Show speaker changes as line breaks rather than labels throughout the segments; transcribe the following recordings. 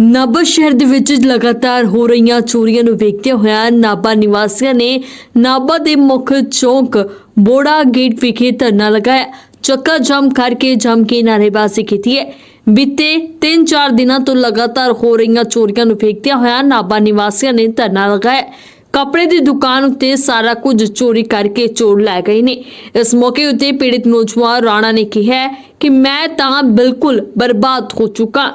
ਨਾਭਾ ਸ਼ਹਿਰ ਦੇ ਵਿੱਚ ਲਗਾਤਾਰ ਹੋ ਰਹੀਆਂ ਚੋਰੀਆਂ ਨੂੰ ਵੇਖਦੇ ਹੋਇਆ ਨਾਭਾ ਨਿਵਾਸੀਆਂ ਨੇ ਨਾਭਾ ਦੇ ਮੁੱਖ ਚੌਂਕ ਬੋੜਾ ਗੇਟ ਵਿਖੇ ਧਰਨਾ ਲਗਾਇਆ। ਚੱਕਾ ਜਮ ਕਰਕੇ ਜਮ ਕੇ ਨਾਅਰੇਬਾਜ਼ੀ ਕੀਤੀ ਹੈ। ਬੀਤੇ 3-4 ਦਿਨਾਂ ਤੋਂ ਲਗਾਤਾਰ ਹੋ ਰਹੀਆਂ ਚੋਰੀਆਂ ਨੂੰ ਵੇਖਦਿਆਂ ਹੋਇਆ ਨਾਭਾ ਨਿਵਾਸੀਆਂ ਨੇ ਧਰਨਾ ਲਗਾਇਆ। ਕੱਪੜੇ ਦੀ ਦੁਕਾਨ ਉੱਤੇ ਸਾਰਾ ਕੁਝ ਚੋਰੀ ਕਰਕੇ ਚੋਰ ਲੈ ਗਏ ਨੇ। ਇਸ ਮੌਕੇ ਉੱਤੇ ਪੀੜਿਤ ਨੌਜਵਾਨ ਰਾਣਾ ਨੇ ਕਿਹਾ ਕਿ ਮੈਂ ਤਾਂ ਬਿਲਕੁਲ ਬਰਬਾਦ ਹੋ ਚੁੱਕਾ।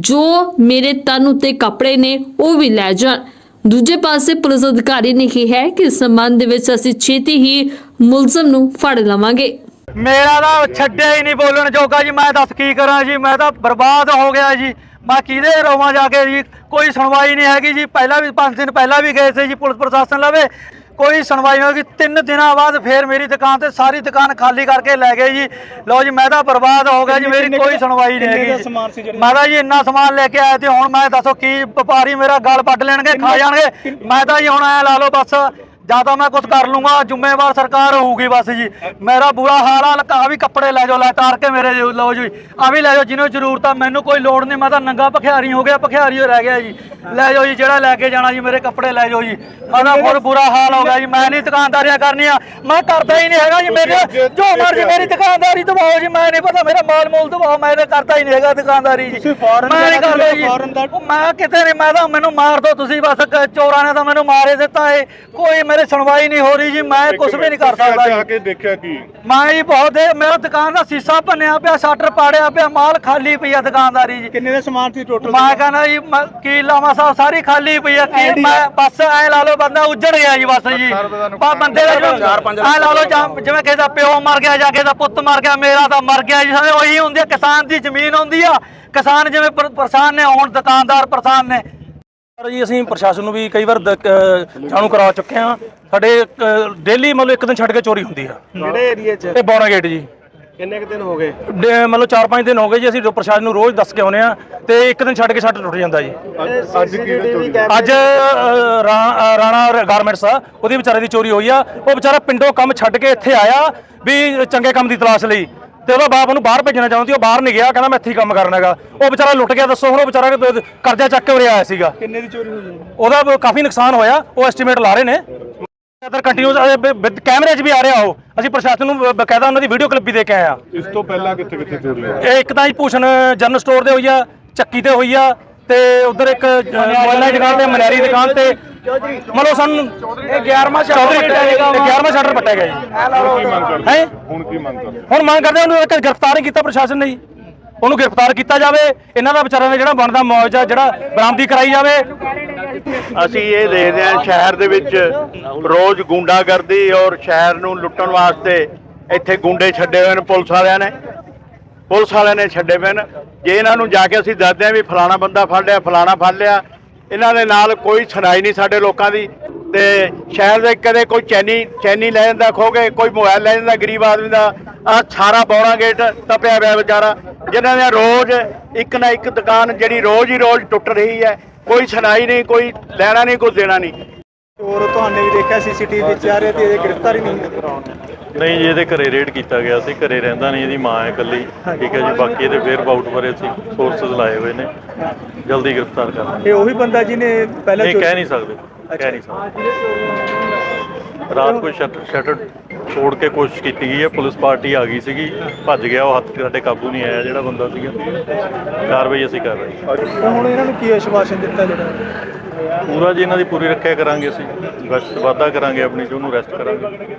ਜੋ ਮੇਰੇ ਤਨ ਉੱਤੇ ਕੱਪੜੇ ਨੇ, ਉਹ ਵੀ ਲੈ ਜਾਣ। ਦੂਜੇ ਪਾਸੇ ਪੁਲਿਸ ਅਧਿਕਾਰੀ ਨੇ ਕਿਹਾ ਕਿ ਇਸ ਸੰਬੰਧ ਵਿੱਚ ਅਸੀਂ ਛੇਤੀ ਹੀ ਮੁਲਜ਼ਮ ਨੂੰ ਫੜ ਲਵਾਂਗੇ।
ਮੇਰਾ ਤਾਂ ਛੱਡਿਆ ਹੀ ਨਹੀਂ ਬੋਲਣ ਜੋਗਾ ਜੀ ਮੈਂ ਦੱਸ ਕੀ ਕਰਾਂ ਜੀ? ਮੈਂ ਤਾਂ ਬਰਬਾਦ ਹੋ ਗਿਆ ਜੀ। ਮੈਂ ਕਿਹਦੇ ਰੋਵਾਂ ਜਾ ਕੇ ਜੀ? ਕੋਈ ਸੁਣਵਾਈ ਨਹੀਂ ਹੈਗੀ ਜੀ। ਪਹਿਲਾਂ ਵੀ 5 ਦਿਨ ਪਹਿਲਾਂ ਵੀ ਗਏ ਸੀ ਜੀ ਪੁਲਿਸ ਪ੍ਰਸ਼ਾਸਨ ਲਵੇ। ਕੋਈ ਸੁਣਵਾਈ ਨਹੀਂ ਹੋਗੀ। ਤਿੰਨ ਦਿਨਾਂ ਬਾਅਦ ਫੇਰ ਮੇਰੀ ਦੁਕਾਨ ਤੇ ਸਾਰੀ ਦੁਕਾਨ ਖਾਲੀ ਕਰਕੇ ਲੈ ਗਏ ਜੀ। ਲਓ ਜੀ ਮੈਂ ਤਾਂ ਬਰਬਾਦ ਹੋ ਗਿਆ ਜੀ। ਮੇਰੀ ਕੋਈ ਸੁਣਵਾਈ ਨਹੀਂ ਹੈਗੀ। ਮੈਂ ਤਾਂ ਜੀ ਇੰਨਾ ਸਮਾਨ ਲੈ ਕੇ ਆਇਆ ਤੇ ਹੁਣ ਮੈਂ ਦੱਸੋ ਕੀ ਵਪਾਰੀ ਮੇਰਾ ਗਲ ਪੱਟ ਲੈਣਗੇ ਖਾ ਜਾਣਗੇ? ਮੈਂ ਤਾਂ ਜੀ ਹੁਣ ਐ ਲਾ ਲਓ ਬਸ। ਜਾਂ ਤਾਂ ਮੈਂ ਕੁਝ ਕਰ ਲੂੰਗਾ ਜ਼ਿੰਮੇਵਾਰ ਸਰਕਾਰ ਹੋਊਗੀ ਬਸ ਜੀ। ਮੇਰਾ ਬੁਰਾ ਹਾਲ ਆ ਲਕਾ ਵੀ ਕੱਪੜੇ ਲੈ ਜਾਓ ਲੈ ਤਾਰ ਕੇ ਮੇਰੇ ਜੀ, ਲਓ ਜੀ। ਆ ਵੀ ਲੈ ਜਾਓ ਜਿਹਨੂੰ ਜ਼ਰੂਰਤ ਆ ਮੈਨੂੰ ਕੋਈ ਲੋੜ ਨਹੀਂ ਮੈਂ ਤਾਂ ਨੰਗਾ ਭਖਿਆਰੀ ਹੋ ਗਿਆ ਭਖਿਆਰੀ ਹੋ ਰਹਿ ਗਿਆ ਜੀ। ਲੈ ਜਾਓ ਜੀ ਜਿਹੜਾ ਲੈ ਕੇ ਜਾਣਾ ਜੀ ਮੇਰੇ ਕੱਪੜੇ ਲੈ ਜਾਓ ਜੀ। ਮੈਂ ਤਾਂ ਬਹੁਤ ਬੁਰਾ ਹਾਲ ਹੋ ਗਿਆ ਜੀ ਮੈਂ ਨਹੀਂ ਦੁਕਾਨਦਾਰੀਆਂ ਕਰਨੀਆਂ ਮੈਂ ਕਰਦਾ ਹੀ ਨਹੀਂ ਹੈਗਾ ਜੀ ਮੇਰੇ ਜੋ ਮਰਜ਼ੀ ਮੇਰੀ ਦੁਕਾਨਦਾਰੀ ਦਬਾਓ ਜੀ ਮੈਂ ਨਹੀਂ ਪਤਾ ਮੇਰਾ ਮਾਲ ਮੂਲ ਦਬਾਓ ਮੈਂ ਤਾਂ ਕਰਦਾ ਹੀ ਨਹੀਂ ਹੈਗਾ ਦੁਕਾਨਦਾਰੀ ਜੀ। ਮੈਂ ਨਹੀਂ ਕਰਦਾ ਜੀ। ਉਹ ਮੈਂ ਕਿਤੇ ਨਹੀਂ ਮੈਂ ਤਾਂ ਮੈਨੂੰ ਮਾਰ ਦੋ ਤੁਸੀਂ ਬਸ ਕ- ਚੋਰਾਂ ਨੇ ਤਾਂ ਮੈਨੂੰ ਮਾਰੇ ਦਿੱਤਾ ਏ। ਕੋਈ ਮੇਰੇ ਸੁਣਵਾਈ ਨਹੀਂ ਹੋ ਰਹੀ ਜੀ ਮੈਂ ਕੁਝ ਵੀ ਨਹੀਂ ਕਰ ਸਕਦਾ
ਆ
ਜੀ।
ਕੇ ਦੇਖਿਆ ਕੀ?
ਮੈਂ ਜੀ ਬਹੁਤ ਦੇ ਮੇਰਾ ਦੁਕਾਨ ਦਾ ਸੀਸਾ ਭੰਨਿਆ ਪਿਆ ਸ਼ਟਰ ਪਾੜਿਆ ਪਿਆ ਮਾਲ ਖਾਲੀ ਪਈ ਆ ਦੁਕਾਨਦਾਰੀ ਜੀ।
ਕਿੰਨੇ ਦਾ ਸਮਾਨ ਸੀ ਟੋਟਲ
ਮੈਂ ਕਹਿੰਦਾ ਜੀ ਮ- ਕੀ ਲਾਵਾਂ ਸਾਹਿਬ ਸਾਰੀ ਖਾਲੀ ਪਈ ਆ ਕੀ ਮੈਂ ਬਸ ਐ ਲਾ ਲਓ ਬੰਦਾ ਉੱਜੜ ਗਿਆ ਜੀ ਬਸ ਜੀ। ਬਾ ਬੰਦੇ ਦਾ ਐ ਲਾ ਲਓ ਜਿਵੇਂ ਕਿਸੇ ਦਾ ਪਿਓ ਮਰ ਗਿਆ ਜਾਂ ਕਿਸੇ ਦਾ ਪੁੱਤ ਮਰ ਗਿਆ ਮੇਰਾ ਤਾਂ ਮਰ ਗਿਆ ਜੀ। ਸਾਰੇ ਉਹੀ ਹੁੰਦੀ ਆ ਕਿਸਾਨ ਦੀ ਜ਼ਮੀਨ ਹੁੰਦੀ ਆ। ਕਿਸਾਨ ਜਿਵੇਂ ਪਰ- ਪਰੇਸ਼ਾਨ ਨੇ ਹੁਣ ਦੁਕਾਨਦਾਰ ਪਰੇਸ਼ਾਨ ਨੇ
ਸਰ ਜੀ ਅਸੀਂ ਪ੍ਰਸ਼ਾਸਨ ਨੂੰ ਵੀ ਕਈ ਵਾਰ ਦ- ਜਾਣੂ ਕਰਵਾ ਚੁੱਕੇ ਹਾਂ। ਸਾਡੇ ਡੇਲੀ ਮਤਲਬ ਇੱਕ ਦਿਨ ਛੱਡ ਕੇ ਚੋਰੀ ਹੁੰਦੀ ਆ।
ਕਿਹੜੇ ਏਰੀਏ 'ਚ?
ਇਹ ਬੌਣਾ ਗੇਟ ਜੀ।
ਕਿੰਨੇ ਕੁ ਦਿਨ ਹੋ ਗਏ?
ਡੇ- ਮਤਲਬ 4-5 ਦਿਨ ਹੋ ਗਏ ਜੀ ਅਸੀਂ ਪ੍ਰਸ਼ਾਸਨ ਨੂੰ ਰੋਜ਼ ਦੱਸ ਕੇ ਆਉਨੇ ਆ ਤੇ ਇੱਕ ਦਿਨ ਛੱਡ ਕੇ ਛੱਡ ਟੁੱਟ ਜਾਂਦਾ ਜੀ।
ਅੱਜ- ਕੀ
ਰਾ- ਰਾਣਾ ਗਾਰਮੈਂਟਸ ਆ ਉਹਦੀ ਵਿਚਾਰੇ ਦੀ ਚੋਰੀ ਹੋਈ ਆ। ਉਹ ਵਿਚਾਰਾ ਪਿੰਡੋਂ ਕੰਮ ਛੱਡ ਕੇ ਇੱਥੇ ਆਇਆ ਵੀ ਚੰਗੇ ਕੰਮ ਦੀ ਤਲਾਸ਼ ਲਈ। ਤੇ ਉਹਦਾ ਬਾਪ ਉਹਨੂੰ ਬਾਹਰ ਭੇਜਣਾ ਚਾਹੁੰਦੀ ਉਹ ਬਾਹਰ ਨਹੀਂ ਗਿਆ ਕਹਿੰਦਾ ਮੈਂ ਇੱਥੇ ਹੀ ਕੰਮ ਕਰਨਾ ਹੈਗਾ। ਉਹ ਵਿਚਾਰਾ ਲੁੱਟ ਗਿਆ ਦੱਸੋ ਹੁਣ ਉਹ ਵਿਚਾਰਾ ਕਰਜ਼ਾ ਚੱਕ ਕੇ ਉਰੇ ਆਇਆ ਸੀਗਾ।
ਕਿੰਨੇ ਦੀ ਚੋਰੀ ਹੋਈ
ਉਹਦਾ ਬ- ਕਾਫੀ ਨੁਕਸਾਨ ਹੋਇਆ ਉਹ ਐਸਟੀਮੇਟ ਲਾ ਰਹੇ ਨੇ। ਅਦਰ ਕੰਟੀਨਿਊਸ ਕੈਮਰੇ 'ਚ ਵੀ ਆ ਰਿਹਾ ਉਹ। ਅਸੀਂ ਪ੍ਰਸ਼ਾਸਨ ਨੂੰ ਬਕਾਇਦਾ ਉਹਨਾਂ ਦੀ ਵੀਡੀਓ ਕਲਿੱਪ ਵੀ ਦੇ ਕੇ ਆਏ ਆ
ਇਸ ਤੋਂ ਪਹਿਲਾਂ ਕਿੱਥੇ ਕਿੱਥੇ ਚੋਰੀ ਹੋਈ?
ਇਹ ਇੱਕ ਤਾਂ ਜੀ ਭੂਸ਼ਣ ਜਨਰਲ ਸਟੋਰ ਤੇ ਹੋਈ ਆ ਚੱਕੀ ਤੇ ਹੋਈ ਆ ਤੇ ਉਧਰ ਇੱਕ ਮੋਬਾਈਲਾਂ ਦੀ ਦੁਕਾਨ ਤੇ ਮਨਿਆਰੀ ਦੁਕਾਨ ਤੇ ਮਤਲਬ ਸਾਨੂੰ ਇਹ 11ਵਾਂ ਸ਼ਟਰ ਪੱਟਿਆ ਗਿਆ 11ਵਾਂ ਸ਼ਟਰ ਪੱਟਿਆ ਗਿਆ ਜੀ।
ਹੁਣ ਕੀ ਮੰਗ ਕਰਦੇ?
ਹੈ?
ਹੁਣ ਕੀ ਮੰਗ ਕਰਦੇ?
ਹੁਣ ਮੰਗ ਕਰਦੇ ਉਹਨੂੰ ਇੱਕ ਗ੍ਰਿਫਤਾਰ ਹੀ ਕੀਤਾ ਪ੍ਰਸ਼ਾਸਨ ਨੇ ਜੀ। ਉਹਨੂੰ ਗ੍ਰਿਫਤਾਰ ਕੀਤਾ ਜਾਵੇ ਇਹਨਾਂ ਦਾ ਵਿਚਾਰਿਆਂ ਦਾ ਜਿਹੜਾ ਬਣਦਾ ਮੁਆਵਜ਼ਾ ਜਿਹੜਾ ਬਰਾਮਦੀ ਕਰਾਈ ਜਾਵੇ।
ਅਸੀਂ ਇਹ ਦੇਖਦੇ ਹਾਂ ਸ਼ਹਿਰ ਦੇ ਵਿੱਚ ਰੋਜ਼ ਗੁੰਡਾਗਰਦੀ ਔਰ ਸ਼ਹਿਰ ਨੂੰ ਲੁੱਟਣ ਵਾਸਤੇ ਇੱਥੇ ਗੁੰਡੇ ਛੱਡੇ ਹੋਏ ਨੇ ਪੁਲਿਸ ਵਾਲਿਆਂ ਨੇ। ਪੁਲਿਸ ਵਾਲਿਆਂ ਨੇ ਛੱਡੇ ਪਏ ਨੇ। ਜੇ ਇਹਨਾਂ ਨੂੰ ਜਾ ਕੇ ਅਸੀਂ ਦੱਸਦੇ ਹਾਂ ਵੀ ਫਲਾਣਾ ਬੰਦਾ ਫੜ ਲਿਆ ਫਲਾਣਾ ਫੜ ਲਿਆ ਇਹਨਾਂ ਦੇ ਨਾਲ ਕੋਈ ਸੁਣਾਈ ਨਹੀਂ ਸਾਡੇ ਲੋਕਾਂ ਦੀ ਤੇ ਸ਼ਹਿਰ ਦੇ ਕਦੇ ਕੋਈ ਚੈਨੀ ਚੈਨੀ ਲੈ ਜਾਂਦਾ ਖੋਗੇ, ਕੋਈ ਮੋਬਾਈਲ ਲੈ ਜਾਂਦਾ ਗਰੀਬ ਆਦਮੀ ਦਾ ਆ ਸਾਰਾ ਬੌਣਾ ਗੇਟ ਤਪਿਆ ਪਿਆ ਵਿਚਾਰਾ, ਜਿਨ੍ਹਾਂ ਦੇ ਰੋਜ਼ ਇੱਕ ਨਾ ਇੱਕ ਦੁਕਾਨ ਜਿਹੜੀ ਰੋਜ਼ ਹੀ ਰੋਜ਼ ਟੁੱਟ ਰਹੀ ਹੈ, ਕੋਈ ਸੁਣਾਈ ਨਹੀਂ, ਕੋਈ ਲੈਣਾ ਨਹੀਂ, ਕੋਈ ਦੇਣਾ ਨਹੀਂ।
ਚੋਰ ਤੁਹਾਨੇ ਵੀ ਦੇਖਿਆ, ਸੀਸੀਟੀਵੀ ਵਿੱਚ ਆ ਰਹੇ ਤੇ ਇਹਦੇ ਗ੍ਰਿਫਤਾਰੀ ਨਹੀਂ
ਨਹੀਂ ਜੀ ਇਹਦੇ ਘਰੇ ਰੇਡ ਕੀਤਾ ਗਿਆ ਸੀ ਘਰੇ ਰਹਿੰਦਾ ਨਹੀਂ ਇਹਦੀ ਮਾਂ ਹੈ ਇਕੱਲੀ। ਠੀਕ ਹੈ ਜੀ ਬਾਕੀ ਇਹਦੇ ਵੇਅਰ ਬਾਊਟ ਬਾਰੇ ਅਸੀਂ ਸੋਰਸਸ ਲਾਏ ਹੋਏ ਨੇ। ਜਲਦੀ ਗ੍ਰਿਫਤਾਰ ਕਰਾਂਗੇ
ਇਹ ਉਹੀ ਬੰਦਾ ਜਿਹਨੇ ਪਹਿਲਾਂ
ਨਹੀਂ ਕਹਿ ਨਹੀਂ ਸਕਦੇ ਕਹਿ ਨਹੀਂ ਸਕਦੇ। ਰਾਤ ਕੋਈ ਸ਼ਟਰ ਤੋੜ ਕੇ ਕੋਸ਼ਿਸ਼ ਕੀਤੀ ਗਈ ਹੈ ਪੁਲਿਸ ਪਾਰਟੀ ਆ ਗਈ ਸੀਗੀ ਭੱਜ ਗਿਆ ਉਹ ਹੱਥ ਸਾਡੇ ਕਾਬੂ ਨਹੀਂ ਆਇਆ ਜਿਹੜਾ ਬੰਦਾ ਸੀਗਾ। ਕਾਰਵਾਈ ਅਸੀਂ ਕਰ ਰਹੇ ਹਾਂ।
ਹੁਣ ਇਹਨਾਂ ਨੂੰ ਕੀ ਆਸ਼ਵਾਸਨ ਦਿੱਤਾ ਜਿਹੜਾ?
ਪੂਰਾ ਜੀ ਇਹਨਾਂ ਦੀ ਪੂਰੀ ਰੱਖਿਆ ਕਰਾਂਗੇ ਅਸੀਂ ਗਸ਼ਤ ਵਾਧਾ ਕਰਾਂਗੇ ਆਪਣੀ ਜੋ ਨੂੰ ਰੈਸਟ ਕਰਾਂਗੇ।